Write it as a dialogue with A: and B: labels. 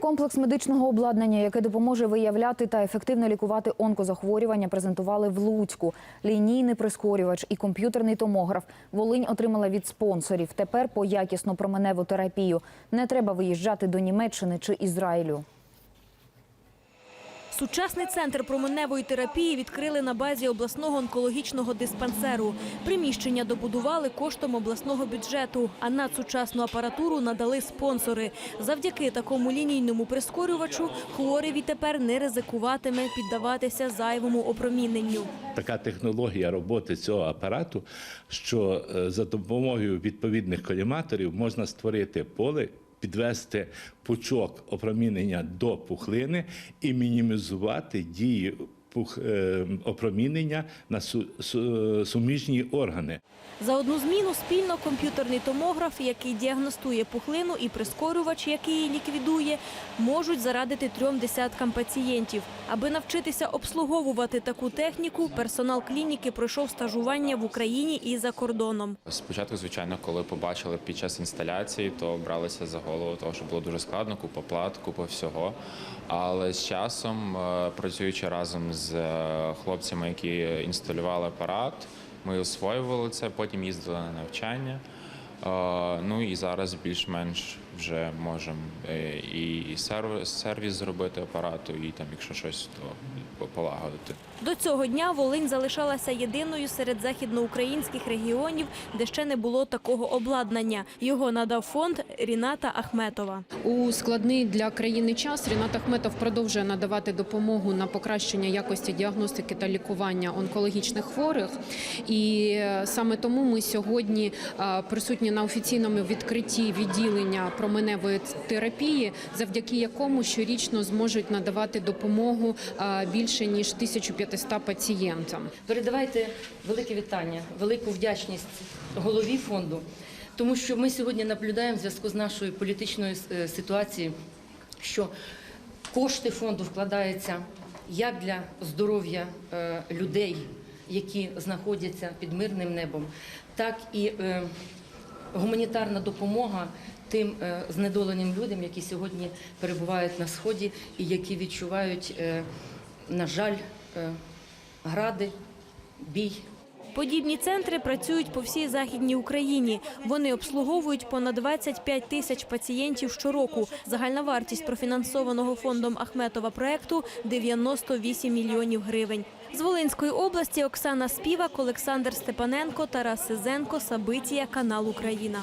A: Комплекс медичного обладнання, яке допоможе виявляти та ефективно лікувати онкозахворювання, презентували в Луцьку. Лінійний прискорювач і комп'ютерний томограф. Волинь отримала від спонсорів. Тепер по якісну променеву терапію. Не треба виїжджати до Німеччини чи Ізраїлю.
B: Сучасний центр променевої терапії відкрили на базі обласного онкологічного диспансеру. Приміщення добудували коштом обласного бюджету, а надсучасну апаратуру надали спонсори. Завдяки такому лінійному прискорювачу хворий відтепер не ризикуватиме піддаватися зайвому опроміненню.
C: така технологія роботи цього апарату, що е, за допомогою відповідних коліматорів можна створити поле. Підвести пучок опромінення до пухлини і мінімізувати дії пух, е, опромінення на су, су- суміжні органи.
B: За одну зміну спільно комп'ютерний томограф, який діагностує пухлину, і прискорювач, який її ліквідує, можуть зарадити трьом десяткам пацієнтів. Аби навчитися обслуговувати таку техніку, персонал клініки пройшов стажування в Україні і за кордоном.
D: Спочатку, звичайно, коли побачили під час інсталяції, то бралися за голову, того що було дуже складно, купа плат, купа всього. Але з часом, е, працюючи разом з е, хлопцями, які інсталювали апарат, ми освоювали це, потім їздили на навчання. Е, Ну і зараз більш-менш вже можемо е, і сервіс, сервіс зробити апарату, і там, якщо щось, то полагодити.
B: До цього дня Волинь залишалася єдиною серед західноукраїнських регіонів, де ще не було такого обладнання. Його надав фонд Ріната Ахметова.
E: У складний для країни час Рінат Ахметов продовжує надавати допомогу на покращення якості діагностики та лікування онкологічних хворих. І е, саме тому ми сьогодні е, присутні на офіційному відкритті відділення променевої терапії, завдяки якому щорічно зможуть надавати допомогу більше ніж 1500 пацієнтам.
F: Передавайте велике вітання, велику вдячність голові фонду, тому що ми сьогодні наблюдаємо в зв'язку з нашою політичною е, ситуацією, що кошти фонду вкладаються як для здоров'я е, людей, які знаходяться під мирним небом, так і е, гуманітарна допомога тим е, знедоленим людям, які сьогодні перебувають на сході і які відчувають, е, на жаль, е, гради, бій.
B: Подібні центри працюють по всій західній Україні. Вони обслуговують понад 25 тисяч пацієнтів щороку. Загальна вартість профінансованого фондом Ахметова проекту 98 мільйонів гривень. З Волинської області Оксана Співак, Олександр Степаненко, Тарас Сизенко, Сабиція, канал Україна.